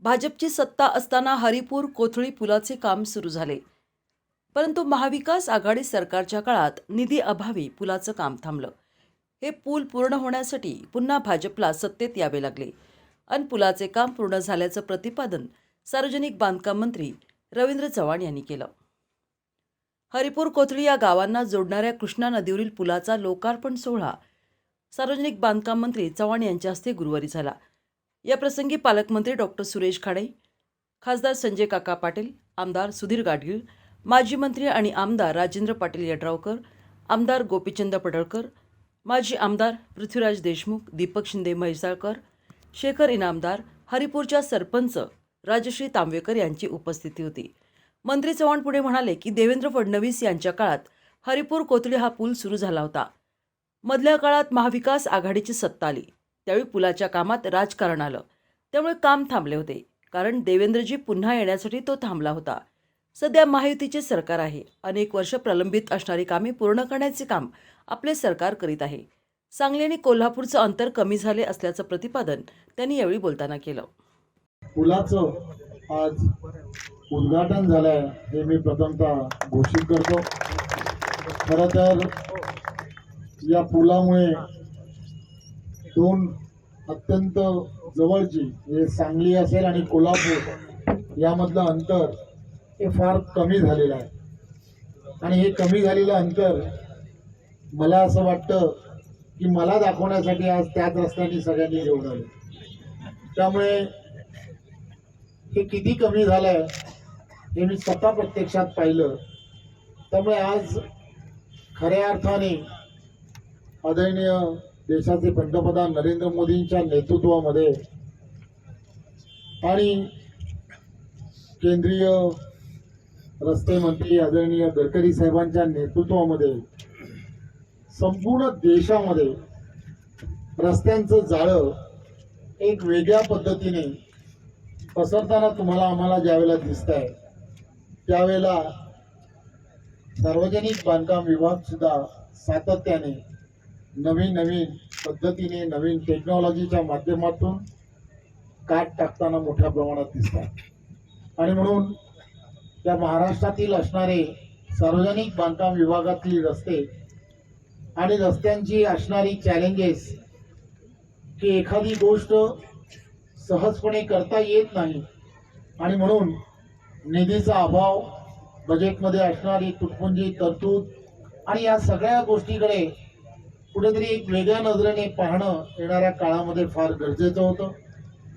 भाजपची सत्ता असताना हरिपूर कोथळी पुलाचे काम सुरू झाले. परंतु महाविकास आघाडी सरकारच्या काळात निधी अभावी पुलाचं काम थांबलं. हे पूल पूर्ण होण्यासाठी पुन्हा भाजपला सत्तेत यावे लागले अन पुलाचे काम पूर्ण झाल्याचं प्रतिपादन सार्वजनिक बांधकाम मंत्री रवींद्र चव्हाण यांनी केलं. हरिपूर कोथळी या गावांना जोडणाऱ्या कृष्णा नदीवरील पुलाचा लोकार्पण सोहळा सार्वजनिक बांधकाम मंत्री चव्हाण यांच्या हस्ते गुरुवारी झाला. याप्रसंगी पालकमंत्री डॉक्टर सुरेश खाडे खासदार संजय काका पाटील आमदार सुधीर गाडगीळ माजी मंत्री आणि आमदार राजेंद्र पाटील यड्रावकर आमदार गोपीचंद पडळकर माजी आमदार पृथ्वीराज देशमुख दीपक शिंदे म्हैसाळकर शेखर इनामदार हरिपूरच्या सरपंच राजश्री तांबेकर यांची उपस्थिती होती. मंत्री चव्हाण पुढे म्हणाले की देवेंद्र फडणवीस यांच्या काळात हरिपूर कोथळी हा पूल सुरू झाला होता. मधल्या काळात महाविकास आघाडीची सत्ता आली. त्यावेळी पुलाच्या कामात राजकारण आलं. त्यामुळे काम थांबले होते. कारण देवेंद्रजी पुन्हा येण्यासाठी तो थांबला होता. सध्या महायुतीचे सरकार आहे. अनेक वर्ष प्रलंबित असणारी कामे पूर्ण करण्याचे काम आपले सरकार करीत आहे. सांगली आणि कोल्हापूरचं अंतर कमी झाले असल्याचं प्रतिपादन त्यांनी यावेळी बोलताना केलं. पुलाचं आज उद्घाटन झालं हे मी प्रथमतः घोषित करतो. खरं तर या पुलामुळे दोन अत्यंत जवळची हे सांगली असेल आणि कोल्हापूर यामधलं अंतर हे फार कमी झालेलं आहे. आणि हे कमी झालेलं अंतर मला असं वाटतं की मला दाखवण्यासाठी आज त्याच रस्त्याने सगळ्यांनी घेऊन आले. त्यामुळे हे किती कमी झालं आहे हे मी स्वतः प्रत्यक्षात पाहिलं. त्यामुळे आज खऱ्या अर्थाने आदरणीय देशाचे पंतप्रधान नरेंद्र मोदींच्या नेतृत्वामध्ये आणि केंद्रीय रस्ते मंत्री आदरणीय गडकरी साहेबांच्या नेतृत्वामध्ये संपूर्ण देशामध्ये रस्त्यांचं जाळं एक वेगळ्या पद्धतीने पसरताना तुम्हाला आम्हाला ज्यावेळेला दिसत आहे त्यावेळेला सार्वजनिक बांधकाम विभाग सुद्धा सातत्याने नवीन नवीन पद्धतीने नवीन टेक्नॉलॉजीच्या माध्यमातून काट टाकताना मोठ्या प्रमाणात दिसतात. आणि म्हणून त्या महाराष्ट्रातील असणारे सार्वजनिक बांधकाम विभागातली रस्ते आणि रस्त्यांची असणारी चॅलेंजेस की एखादी गोष्ट सहजपणे करता येत नाही आणि म्हणून निधीचा अभाव बजेटमध्ये असणारी तुटपुंजी तरतूद आणि या सगळ्या गोष्टीकडे कुठेतरी एक वेगळ्या नजरेने पाहणं येणाऱ्या काळामध्ये फार गरजेचं होतं.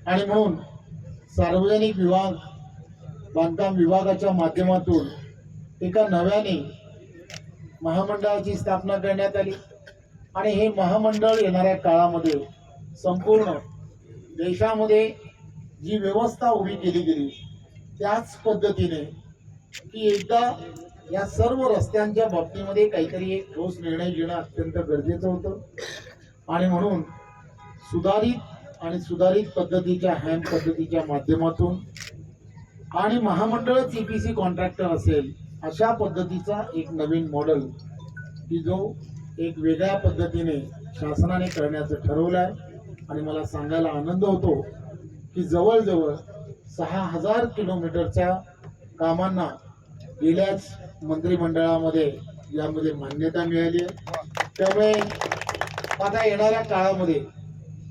आणि म्हणून सार्वजनिक विभाग बांधकाम विभागाच्या माध्यमातून एका नव्याने महामंडळाची स्थापना करण्यात आली. आणि हे महामंडळ येणाऱ्या काळामध्ये संपूर्ण देशामध्ये जी व्यवस्था उभी केली गेली त्याच पद्धतीने की एकदा या सर्व रस्त्यांच्या बाबतीमध्ये काहीतरी एक ठोस निर्णय घेणं अत्यंत गरजेचं होतं. आणि म्हणून सुधारित आणि सुधारित पद्धतीच्या हँड पद्धतीच्या माध्यमातून आणि महामंडळच सी कॉन्ट्रॅक्टर असेल अशा पद्धतीचा एक नवीन मॉडेल की जो एक वेगळ्या पद्धतीने शासनाने करण्याचं ठरवलं आहे आणि मला सांगायला आनंद होतो की जवळजवळ सहा हजार किलोमीटरच्या कामांना गेल्याच मंत्रिमंडळामध्ये यामध्ये मान्यता मिळाली आहे. त्यामुळे आता येणाऱ्या काळामध्ये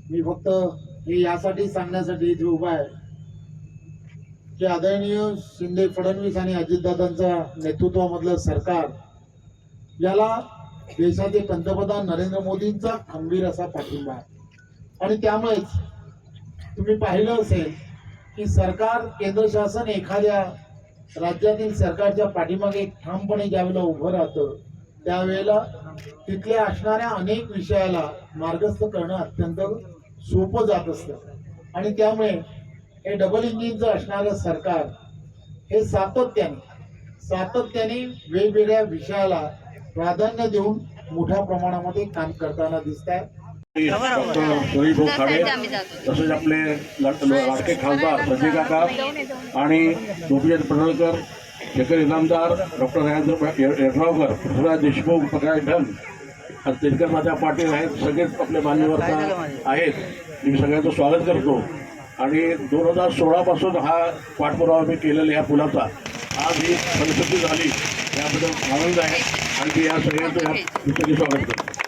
मी फक्त हे यासाठी सांगण्यासाठी इथे उभा आहे की आदरणीय शिंदे फडणवीस आणि अजितदादांच्या नेतृत्वामधलं सरकार याला देशाचे पंतप्रधान नरेंद्र मोदींचा खंबीर असा पाठिंबा आहे. आणि त्यामुळेच तुम्ही पाहिलं असेल की सरकार केंद्र शासन एखाद्या राज्यातील सरकारच्या पाठीमागे ठामपणे ज्यावेळेला उभं राहतं त्यावेळेला तिथल्या असणाऱ्या अनेक विषयाला मार्गस्थ करणं अत्यंत सोपं जात असतं. आणि त्यामुळे हे डबल इंजिनचं असणारं सरकार हे सातत्याने सातत्याने वेगवेगळ्या विषयाला प्राधान्य देऊन मोठ्या प्रमाणामध्ये काम करताना दिसत आहे डॉक्टर सुरेश खाडे तसेच आपले लाड- लाडके खासदार संजय काका आणि गोपीचंद पडळकर शेखर इनामदार डॉक्टर राजेंद्र यड्रावकर पृथ्वीराज देशमुख प्रकाश ढन तेजकर माता पाटील आहेत सगळेच आपले मान्यवर आहेत. मी सगळ्यांचं स्वागत करतो. आणि दोन हजार सोळापासून हा पाठपुरावा मी केलेला या पुलाचा. आज ही परिस्थिती झाली याबद्दल आनंद आहे. आणि मी या सगळ्यांचं या स्वागत करतो.